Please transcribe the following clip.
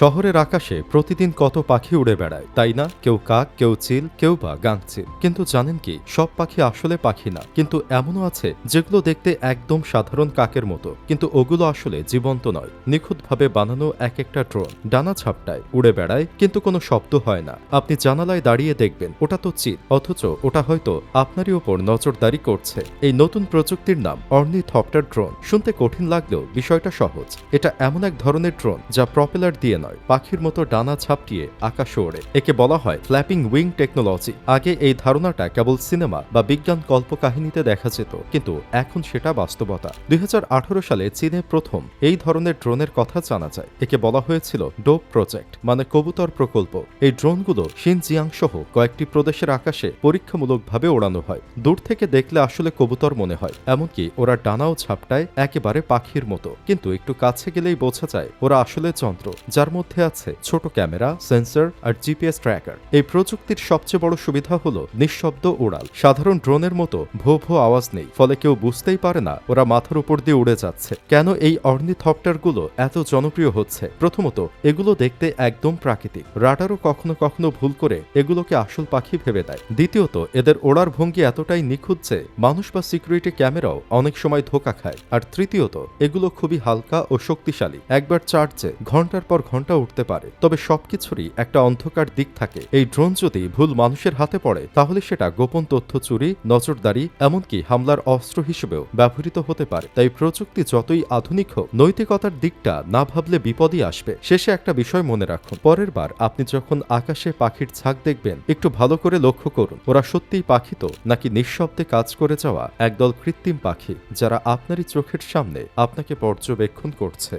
শহরের আকাশে প্রতিদিন কত পাখি উড়ে বেড়ায়, তাই না? কেউ কাক, কেউ চিল, কেউ বা গাংচিল। কিন্তু জানেন কি, সব পাখি আসলে পাখি না। কিন্তু এমনও আছে যেগুলো দেখতে একদম সাধারণ কাকের মতো। কিন্তু ওগুলো আসলে জীবন্ত নয়। নিখুঁতভাবে বানানো এক একটা ড্রোন ডানা ছাপটায় উড়ে বেড়ায়, কিন্তু কোনো শব্দ হয় না। আপনি জানালায় দাঁড়িয়ে দেখবেন, ওটা তো চিল। অথচ ওটা হয়তো আপনারই ওপর নজরদারি করছে। এই নতুন প্রযুক্তির নাম অর্নিথপ্টার ড্রোন। শুনতে কঠিন লাগলেও বিষয়টা সহজ। এটা এমন এক ধরনের ড্রোন যা প্রপেলার দিয়ে নয় পাখির মতো ডানা ছাপটিয়ে আকাশে ওড়ে। একে বলা হয় ফ্ল্যাপিং উইং টেকনোলজি। আগে এই ধারণাটা কেবল সিনেমা বা বিজ্ঞান কল্পকাহিনীতে দেখা যেত, কিন্তু এখন সেটা বাস্তবতা। দুই সালে চীনে প্রথম এই ধরনের ড্রোনের কথা জানা যায়। একে বলা হয়েছিল ডোপ প্রজেক্ট মানে কবুতর প্রকল্প। এই ড্রোনগুলো শিনজিয়াং সহ কয়েকটি প্রদেশের আকাশে পরীক্ষামূলকভাবে ওড়ানো হয়। দূর থেকে দেখলে আসলে কবুতর মনে হয়, এমনকি ওরা ডানাও ছাপটায় একেবারে পাখির মতো। কিন্তু একটু কাছে গেলেই বোঝা যায়, ওরা আসলে যন্ত্র, যার মধ্যে আছে ছোট ক্যামেরা, সেন্সর আর জিপিএস ট্র্যাকার। এই প্রযুক্তির সবচেয়ে বড় সুবিধা হলো নিঃশব্দ উড়াল। সাধারণ ড্রোনের মতো ভো ভো আওয়াজ নেই, ফলে কেউ বুঝতেই পারে না ওরা মাথার উপর দিয়ে উড়ে যাচ্ছে। কেন এই অর্নিথপ্টারগুলো এত জনপ্রিয় হচ্ছে? প্রথমত, এগুলো দেখতে একদম প্রাকৃতিক। রাডারও কখনো কখনো ভুল করে এগুলোকে আসল পাখি ভেবে দেয়। দ্বিতীয়ত, এদের ওড়ার ভঙ্গি এতটাই নিখুঁত যে মানুষ বা সিকিউরিটি ক্যামেরাও অনেক সময় ধোকা খায়। আর তৃতীয়ত, এগুলো খুবই হালকা ও শক্তিশালী। একবার চার্জে ঘণ্টার পর ঘণ্টা উঠতে পারে। তবে সবকিছুরই একটা অন্ধকার দিক থাকে। এই ড্রোন যদি ভুল মানুষের হাতে পড়ে, তাহলে সেটা গোপন তথ্য চুরি, নজরদারি, এমনকি হামলার অস্ত্র হিসেবেও ব্যবহৃত হতে পারে। তাই প্রযুক্তি যতই আধুনিক হোক, নৈতিকতার দিকটা না ভাবলে বিপদই আসবে। শেষে একটা বিষয় মনে রাখুন, পরের বার আপনি যখন আকাশে পাখির ছাগ দেখবেন, একটু ভালো করে লক্ষ্য করুন, ওরা সত্যিই পাখি তো, নাকি নিঃশব্দে কাজ করে যাওয়া একদল কৃত্রিম পাখি, যারা আপনারই চোখের সামনে আপনাকে পর্যবেক্ষণ করছে?